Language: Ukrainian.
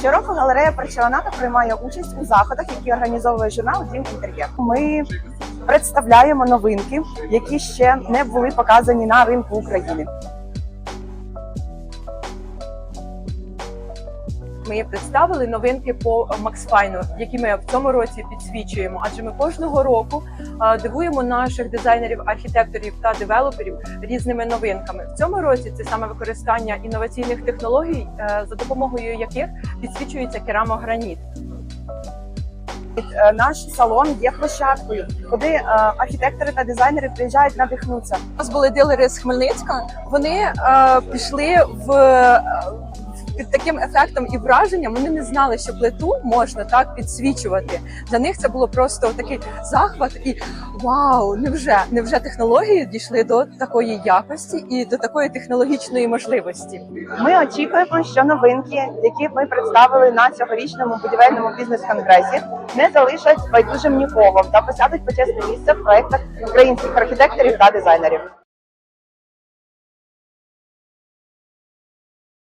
Щороку галерея Порцеланата приймає участь у заходах, які організовує журнал Дім Інтер'єр. Ми представляємо новинки, які ще не були показані на ринку України. Ми представили новинки по Максфайну, які ми в цьому році підсвічуємо. Адже ми кожного року дивуємо наших дизайнерів, архітекторів та девелоперів різними новинками. В цьому році це саме використання інноваційних технологій, е, за допомогою яких підсвічується керамограніт. Е, Наш салон є площадкою, куди е, архітектори та дизайнери приїжджають надихнутися. У нас були дилери з Хмельницька. Вони е, пішли в. Під таким ефектом і враженням вони не знали, що плиту можна так підсвічувати. Для них це було просто такий захват, і вау, невже невже технології дійшли до такої якості і до такої технологічної можливості. Ми очікуємо, що новинки, які ми представили на цьогорічному будівельному бізнес-конгресі, не залишать байдужим нікого та посядуть почесне місце в проектах українських архітекторів та дизайнерів.